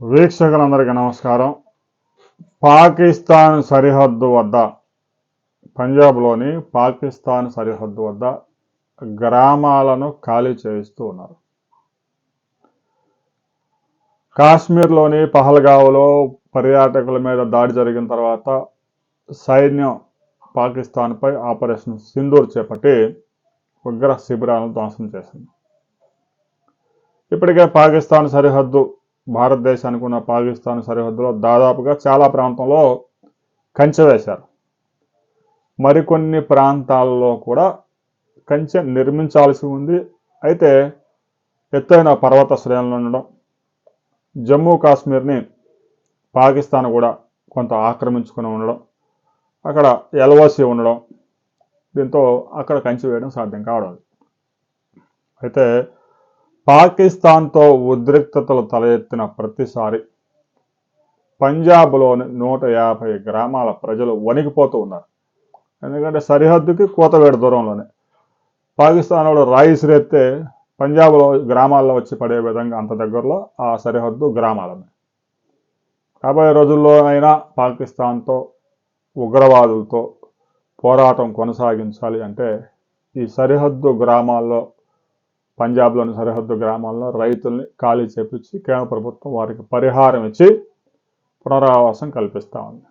వీక్షకులందరికీ నమస్కారం. పాకిస్తాన్ సరిహద్దు వద్ద పంజాబ్లోని పాకిస్తాన్ సరిహద్దు వద్ద గ్రామాలను ఖాళీ చేయిస్తూ ఉన్నారు. కాశ్మీర్లోని పహల్గావ్లో పర్యాటకుల మీద దాడి జరిగిన తర్వాత సైన్యం పాకిస్తాన్పై ఆపరేషన్ సింధూర్ చేపట్టి ఉగ్ర శిబిరాలను ధ్వంసం చేసింది. ఇప్పటికే పాకిస్తాన్ సరిహద్దు భారతదేశానికి ఉన్న పాకిస్తాన్ సరిహద్దులో దాదాపుగా చాలా ప్రాంతంలో కంచె వేశారు. మరికొన్ని ప్రాంతాల్లో కూడా కంచె నిర్మించాల్సి ఉంది. అయితే ఎత్తైన పర్వత శ్రేణులు ఉండడం జమ్మూ కాశ్మీర్ని పాకిస్తాన్ కూడా కొంత ఆక్రమించుకుని ఉండడం అక్కడ ఎల్ఓసి ఉండడం దీంతో అక్కడ కంచి వేయడం సాధ్యం కావడం. అయితే పాకిస్తాన్తో ఉద్రిక్తతలు తల ఎత్తిన ప్రతిసారి పంజాబ్లోని నూట యాభై గ్రామాల ప్రజలు వణికిపోతూ ఉన్నారు. ఎందుకంటే సరిహద్దుకి కోతవేడు దూరంలోనే. పాకిస్తాన్ వాడు రాయిసిరెత్తే పంజాబ్లో గ్రామాల్లో వచ్చి పడే విధంగా అంత దగ్గరలో ఆ సరిహద్దు గ్రామాలనే రాబోయే రోజుల్లో అయినా పాకిస్తాన్తో ఉగ్రవాదులతో పోరాటం కొనసాగించాలి అంటే ఈ సరిహద్దు గ్రామాల్లో పంజాబ్లోని సరిహద్దు గ్రామాల్లో రైతుల్ని ఖాళీ చేపించి కేంద్ర ప్రభుత్వం వారికి పరిహారం ఇచ్చి పునరావాసం కల్పిస్తూ ఉంది.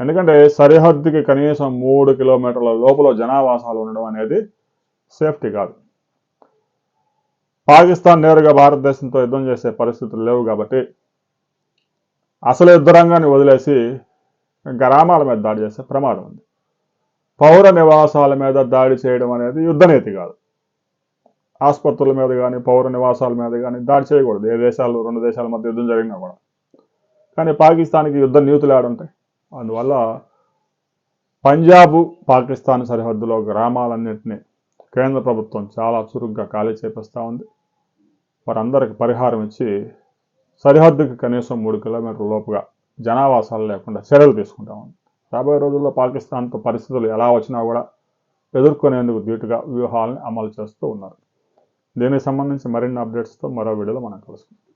ఎందుకంటే సరిహద్దుకి కనీసం మూడు కిలోమీటర్ల లోపల జనావాసాలు ఉండడం అనేది సేఫ్టీ కాదు. పాకిస్తాన్ నేరుగా భారతదేశంతో యుద్ధం చేసే పరిస్థితులు లేవు కాబట్టి అసలు యుద్ధ రంగాన్ని వదిలేసి గ్రామాల మీద దాడి చేసే ప్రమాదం ఉంది. పౌర నివాసాల మీద దాడి చేయడం అనేది యుద్ధనీతి కాదు. ఆసుపత్రుల మీద కానీ పౌర నివాసాల మీద కానీ దాడి చేయకూడదు. ఏ దేశాలు రెండు దేశాల మధ్య యుద్ధం జరిగినా కూడా. కానీ పాకిస్తాన్కి యుద్ధ నీతులు ఆడుంటాయి. అందువల్ల పంజాబ్ పాకిస్తాన్ సరిహద్దులో గ్రామాలన్నింటినీ కేంద్ర ప్రభుత్వం చాలా చురుగ్గా ఖాళీ చేపిస్తూ ఉంది. వారందరికి పరిహారం ఇచ్చి సరిహద్దుకి కనీసం మూడు కిలోమీటర్ల లోపుగా జనావాసాలు లేకుండా చర్యలు తీసుకుంటా ఉంది. రాబోయే రోజుల్లో పాకిస్తాన్తో పరిస్థితులు ఎలా వచ్చినా కూడా ఎదుర్కొనేందుకు ధీటుగా వ్యూహాలను అమలు చేస్తూ ఉన్నారు. దీనికి సంబంధించి మరిన్ని అప్డేట్స్తో మరో వీడియోలో మనం కలుసుకుందాం.